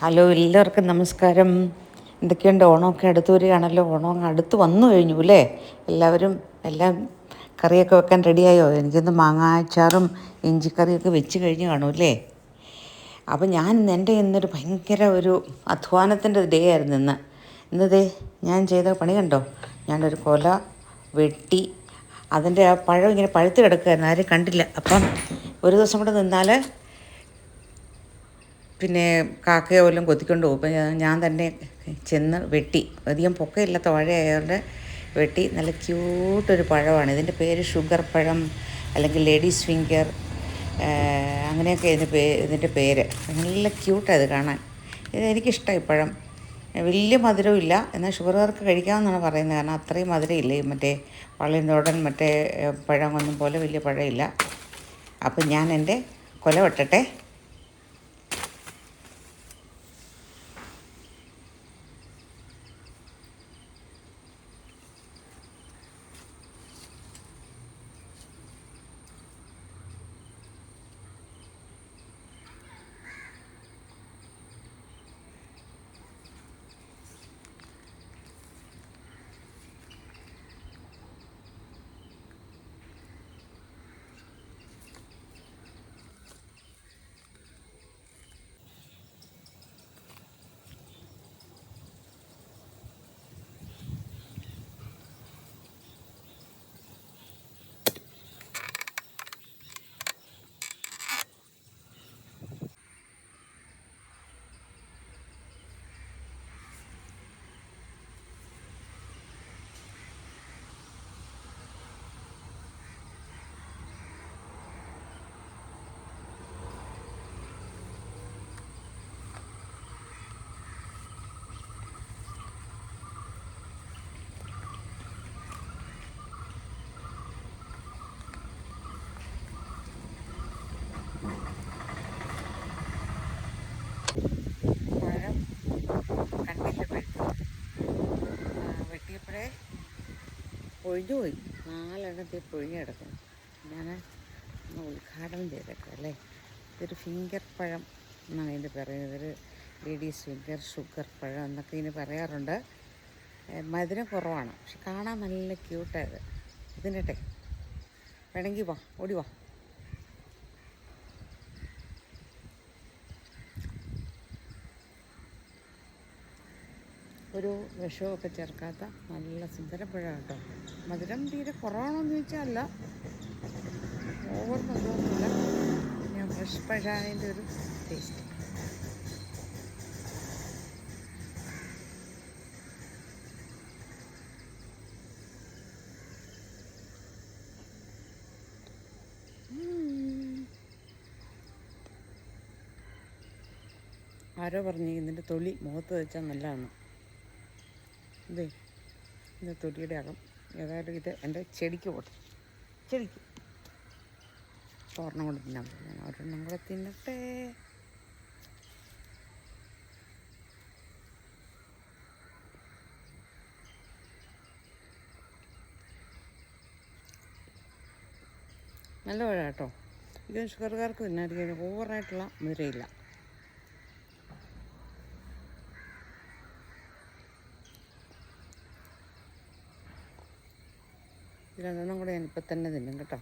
Hello എല്ലാവർക്കും നമസ്കാരം. എന്തൊക്കെയുണ്ട്? ഓണമൊക്കെ അടുത്ത് വരികയാണല്ലോ. ഓണം അടുത്ത് വന്നു കഴിഞ്ഞു അല്ലേ? എല്ലാവരും എല്ലാം കറിയൊക്കെ വെക്കാൻ റെഡിയായോ? എനിക്കൊന്ന് മാങ്ങാച്ചാറും ഇഞ്ചിക്കറിയൊക്കെ വെച്ച് കഴിഞ്ഞു കാണും അല്ലേ? അപ്പം ഞാൻ എന്റെ ഇന്നൊരു ഭയങ്കര ഒരു അധ്വാനത്തിന്റെ ഡേ ആയിരുന്നു ഇന്ന്. ഇന്നതേ ഞാൻ ചെയ്ത പണി കണ്ടോ? ഞാനൊരു കൊല വെട്ടി അതിന്റെ ആ പഴം ഇങ്ങനെ പഴുത്ത് കിടക്കുകയായിരുന്നു ആരും കണ്ടില്ല. അപ്പം ഒരു ദിവസം കൂടെ നിന്നാൽ പിന്നെ കാക്കയോ വല്ലതും കൊത്തിക്കൊണ്ട് പോകും. ഇപ്പം ഞാൻ- തന്നെ ചെന്ന് വെട്ടി. അധികം പൊക്കയില്ല. വാഴയായതുകൊണ്ട് വെട്ടി. നല്ല ക്യൂട്ടൊരു പഴമാണ്. ഇതിന്റെ പേര് ഷുഗർ പഴം അല്ലെങ്കിൽ ലേഡീസ് ഫിംഗർ അങ്ങനെയൊക്കെ ഇതിന്റെ പേ ഇതിന്റെ പേര്. നല്ല ക്യൂട്ടാണ് ഇത് കാണാൻ. ഇത് എനിക്കിഷ്ടമായി പഴം. വലിയ മധുരവും ഇല്ല. എന്നാൽ ഷുഗറുകാർക്ക് കഴിക്കാമെന്നാണ് പറയുന്നത്. കാരണം അത്രയും മധുരമില്ല. ഈ മറ്റേ പള്ളിന്തോടൻ മറ്റേ പഴം ഒന്നും പോലെ വലിയ പഴമില്ല. അപ്പം ഞാൻ എന്റെ കൊല വെട്ടട്ടെ പഴം കണ്ടില്ല പഴുത്തത് ആ, വെട്ടിയപ്പോഴേ പൊഴിഞ്ഞു പോയി നാലെണ്ണത്തിൽ പൊഴിഞ്ഞ് കിടക്കുന്നു. ഞാൻ ഒന്ന് ഉദ്ഘാടനം ചെയ്തേക്കാം അല്ലേ? ഇതൊരു ഫിംഗർ പഴം എന്നാണ് ഇതിന്റെ പറയുന്നത് ഇതൊരു ലേഡീസ് ഫിംഗർ ഷുഗർ പഴം എന്നൊക്കെ ഇതിന് പറയാറുണ്ട്. മധുരം കുറവാണ്. പക്ഷെ കാണാൻ നല്ല ക്യൂട്ടായത് ഇതിനട്ടെ വേണമെങ്കിൽ വാ ഓടി വാ. ഒരു വിഷമൊക്കെ ചേർക്കാത്ത നല്ല സുന്ദരപ്പഴം കേട്ടോ. മധുരം തീരെ കുറവാണോന്ന് ചോദിച്ചാൽ ഓവർ മധുരമൊന്നുമില്ല പിന്നെ ഫ്രഷ് പഴായതിന്റെ ഒരു ടേസ്റ്റ് ആരോ പറഞ്ഞു ഇതിന്റെ തൊളി മുഖത്ത് വെച്ചാൽ നല്ലതാണ്. ഇതേ ഇത് തൊലിയുടെ അകം ഏതായാലും ഇത് എന്റെ ചെടിക്ക് പോട്ടെ. ചെടിക്ക്. ഒരെണ്ണം കൊണ്ട് തിന്നാൻ പറ്റും ഒരെണ്ണം കൂടെ തിന്നട്ടെ. നല്ല പഴം കേട്ടോ. ഇത് ഷുഗർകാർക്ക് തിന്നായിരിക്കും ഓവറായിട്ടുള്ള മധുരയില്ല രണ്ടെണ്ണം കൂടെ ഞാനിപ്പോൾ തന്നെ തിന്നും കേട്ടോ.